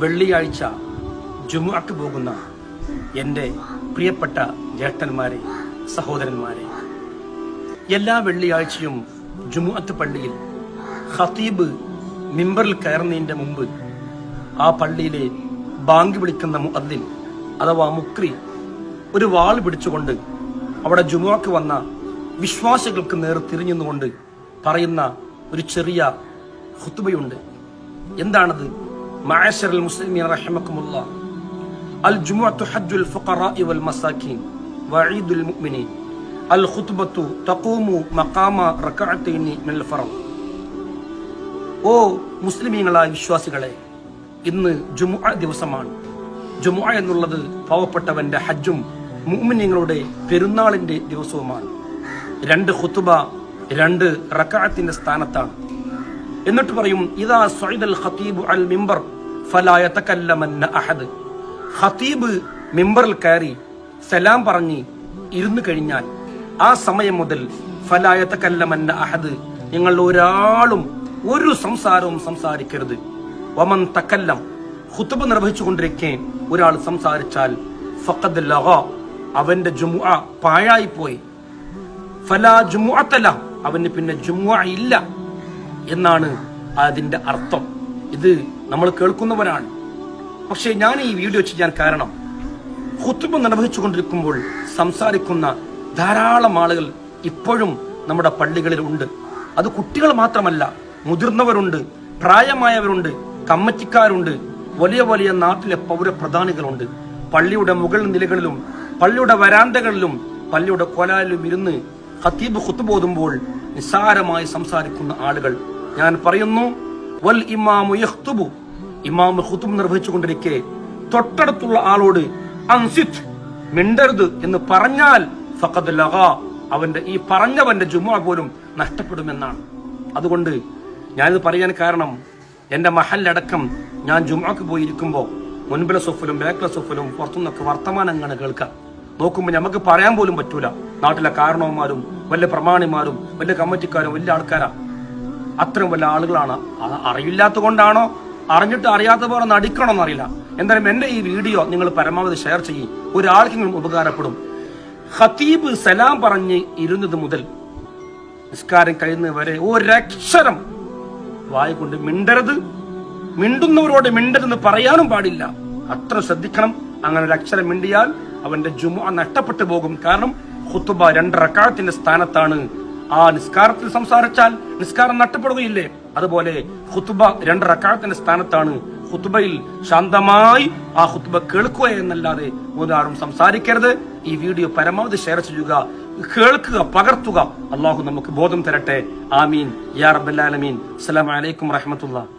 വെള്ളിയാഴ്ച ജുമുഅക്ക് പോകുന്ന എന്റെ പ്രിയപ്പെട്ട ജ്യേഷ്ഠന്മാരെ സഹോദരന്മാരെ. എല്ലാ വെള്ളിയാഴ്ചയും ജുമുഅത്ത് പള്ളിയിൽ ഖത്തീബ് മിമ്പറിൽ കയറുന്നതിന്റെ മുമ്പ് ആ പള്ളിയിലെ ബാങ്ക് വിളിക്കുന്ന മുഅദ്ദിൻ അഥവാ മുക്രി ഒരു വാൾ പിടിച്ചുകൊണ്ട് അവിടെ ജുമുഅക്ക് വന്ന വിശ്വാസികൾക്ക് നേർ തിരിഞ്ഞുകൊണ്ട് പറയുന്ന ഒരു ചെറിയ ഹുത്തുബയുണ്ട് എന്താണത്? മഅശറൽ മുസ്ലിമീൻ رحمكم അൽ الجمعة حج الفقراء വൽ وعيد المؤمنين. മുഅ്മിനീൻ അൽ ഖുത്ബത്തു തഖൂമു മഖാമ الفرض. ഓ മുസ്ലിമീങ്ങളായ വിശ്വാസികളെ ഇന്ന് ജുമുഅ ദിവസമാണ്. ജുമുഅ എന്നുള്ളത് പാവപ്പെട്ടവന്റെ ഹജ്ജും മുഅ്മിനീങ്ങളുടെ പെരുന്നാളിന്റെ ദിവസവുമാണ്. രണ്ട് ഖുത്തുബ രണ്ട് റകഅത്തിന്റെ സ്ഥാനത്താണ്. എന്നിട്ട് പറയും ഇതാ സൈദൽ ഖതീബ് അൽ മിമ്പർ ഫലാ യതകല്ലമന്ന അഹദ്. ഖതീബ് മെമ്പറിൽ കയറി സലാം പറഞ്ഞ് ഇരുന്നു കഴിഞ്ഞാൽ ആ സമയം മുതൽ ഫലാ യതകല്ലമന്ന അഹദ് നിങ്ങൾ ഒരാളും ഒരു സംസാരവും സംസാരിക്കരുത്. വമൻ തക്കല്ലം ഖുത്ബ നിർവഹിച്ചുകൊണ്ടിരിക്കെ ഒരാൾ സംസാരിച്ചാൽ ഫഖദ് ലഗ അവന്റെ ജുമുഅ പാഴായി പോയി ഫലാ ജുമുഅത്തല അവന് പിന്നെ ജുമുഅ ഇല്ല എന്നാണ് അതിന്റെ അർത്ഥം. ഇത് നമ്മൾ കേൾക്കുന്നവരാണ്. പക്ഷേ ഞാൻ ഈ വീഡിയോ ചെയ്യാൻ കാരണം കുത്തുമ്പ് നിർവഹിച്ചു കൊണ്ടിരിക്കുമ്പോൾ സംസാരിക്കുന്ന ധാരാളം ആളുകൾ ഇപ്പോഴും നമ്മുടെ പള്ളികളിൽ ഉണ്ട്. അത് കുട്ടികൾ മാത്രമല്ല മുതിർന്നവരുണ്ട് പ്രായമായവരുണ്ട് കമ്മറ്റിക്കാരുണ്ട് വലിയ വലിയ നാട്ടിലെ പൗരപ്രധാനികളുണ്ട്. പള്ളിയുടെ മുകൾ നിലകളിലും പള്ളിയുടെ വരാന്തകളിലും പള്ളിയുടെ കൊലാലിലും ഇരുന്ന് ഖത്തീബ് ഖുത്തുബോതുമ്പോൾ നിസ്സാരമായി സംസാരിക്കുന്ന ആളുകൾ. ഞാൻ പറയുന്നു വൽ ഇമാമു യഖ്തുബു. ഇമാം ഖുത്തുബ് നിർവഹിച്ചുകൊണ്ടിരിക്കെ. തൊട്ടടുത്തുള്ള ആളോട് അൻസിത് മിണ്ടരുത് എന്ന് പറഞ്ഞാൽ ഫഖദ് ലഹ അവന്റെ ഈ പറഞ്ഞവന്റെ ജുമുഅ പോലും നഷ്ടപ്പെടുമെന്നാണ്. അതുകൊണ്ട് ഞാനിത് പറയാൻ കാരണം എന്റെ മഹലിലടക്കം ഞാൻ ജുമാക്ക് പോയിരിക്കുമ്പോൾ മുൻപിലെ സൊഫിലും ബാക്കിലെ സൊഫിലും പുറത്തുനിന്നൊക്കെ വർത്തമാനങ്ങൾ കേൾക്കാം നോക്കുമ്പോൾ നമുക്ക് പറയാൻ പോലും പറ്റൂല. നാട്ടിലെ കാരണവന്മാരും വലിയ പ്രമാണിമാരും വലിയ കമ്മിറ്റിക്കാരും വലിയ ആൾക്കാരാ. അത്രയും വലിയ ആളുകളാണ്. അറിയില്ലാത്ത കൊണ്ടാണോ അറിഞ്ഞിട്ട് അറിയാത്ത പോലെ നടിക്കണമെന്ന് അറിയില്ല. എന്തായാലും എന്റെ ഈ വീഡിയോ നിങ്ങൾ പരമാവധി ഷെയർ ചെയ്യും. ഒരാൾക്കെങ്കിലും ഉപകാരപ്പെടും. ഖത്തീബ് സലാം പറഞ്ഞ് ഇരുന്നത് മുതൽ നിസ്കാരം കഴിയുന്നത് വരെ ഒരക്ഷരം വായ കൊണ്ട് മിണ്ടരുത്. മിണ്ടുന്നവരോട് മിണ്ടരുതെന്ന് പറയാനും പാടില്ല. അത്ര ശ്രദ്ധിക്കണം. അങ്ങനെ ഒരു അക്ഷരം മിണ്ടിയാൽ അവന്റെ ജുമ നഷ്ടപ്പെട്ടു പോകും. കാരണം ഖുത്തുബ രണ്ട് റക്കാത്തിന്റെ സ്ഥാനത്താണ് ആ നിസ്കാരത്തിൽ സംസാരിച്ചാൽ നിസ്കാരം നഷ്ടപ്പെടുകയില്ലേ? അതുപോലെ ഹുത്തുബ രണ്ട് റക്കാത്തിന്റെ സ്ഥാനത്താണ് ഹുത്തുബയിൽ ശാന്തമായി ആ ഹുത്തുബ കേൾക്കുക എന്നല്ലാതെ ഒരാളും സംസാരിക്കരുത്. ഈ വീഡിയോ പരമാവധി ഷെയർ ചെയ്യുക കേൾക്കുക പകർത്തുക. അള്ളാഹു നമുക്ക് ബോധം തരട്ടെ. ആമീൻ. യാ റബ്ബൽ ആലമീൻ. അസ്സലാമു അലൈക്കും റഹ്മത്തുള്ളാഹി